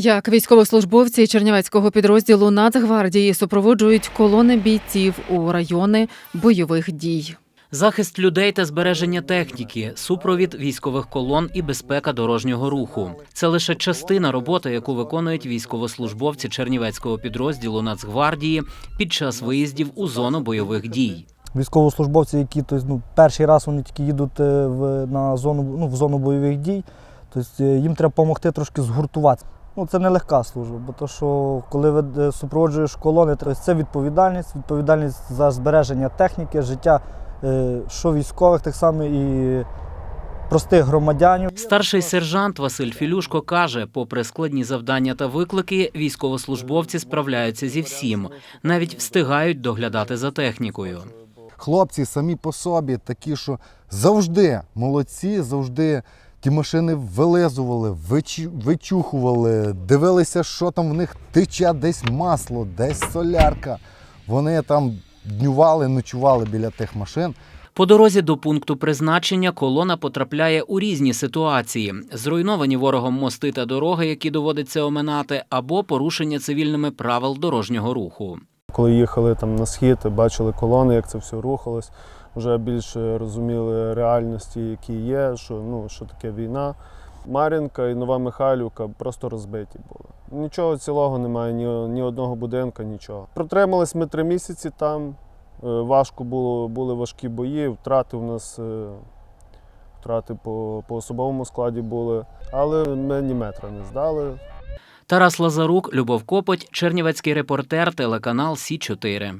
Як військовослужбовці Чернівецького підрозділу Нацгвардії супроводжують колони бійців у райони бойових дій. Захист людей та збереження техніки, супровід військових колон і безпека дорожнього руху це лише частина роботи, яку виконують військовослужбовці Чернівецького підрозділу Нацгвардії під час виїздів у зону бойових дій. Військовослужбовці, які тобто, ну, перший раз вони тільки їдуть е, в, на зону, ну, в зону бойових дій, тобто, їм треба допомогти трошки згуртуватися. Ну, це не легка служба, бо то, що коли ви е, супроводжуєш колони, то це відповідальність, відповідальність за збереження техніки, життя е, що військових, так само і простих громадянів. Старший сержант Василь Філюшко каже, попри складні завдання та виклики, військовослужбовці справляються зі всім, навіть встигають доглядати за технікою. Хлопці самі по собі такі, що завжди молодці, завжди ті машини вилизували, вичу- вичухували, дивилися, що там в них тече, десь масло, десь солярка. Вони там днювали, ночували біля тих машин. По дорозі до пункту призначення колона потрапляє у різні ситуації: зруйновані ворогом мости та дороги, які доводиться оминати, або порушення цивільними правил дорожнього руху. Коли їхали там на схід, бачили колони, як це все рухалось, вже більше розуміли реальності, які є, що, ну, що таке війна. Мар'їнка і Нова Михайлівка просто розбиті були. Нічого цілого немає, ні, ні одного будинка, нічого. Протримались ми три місяці там. е, Важко було, були важкі бої, втрати у нас е, втрати по, по особовому складі були, але ми ні метра не здали. Тарас Лазарук, Любов Копоть, Чернівецький репортер, телеканал Сі 4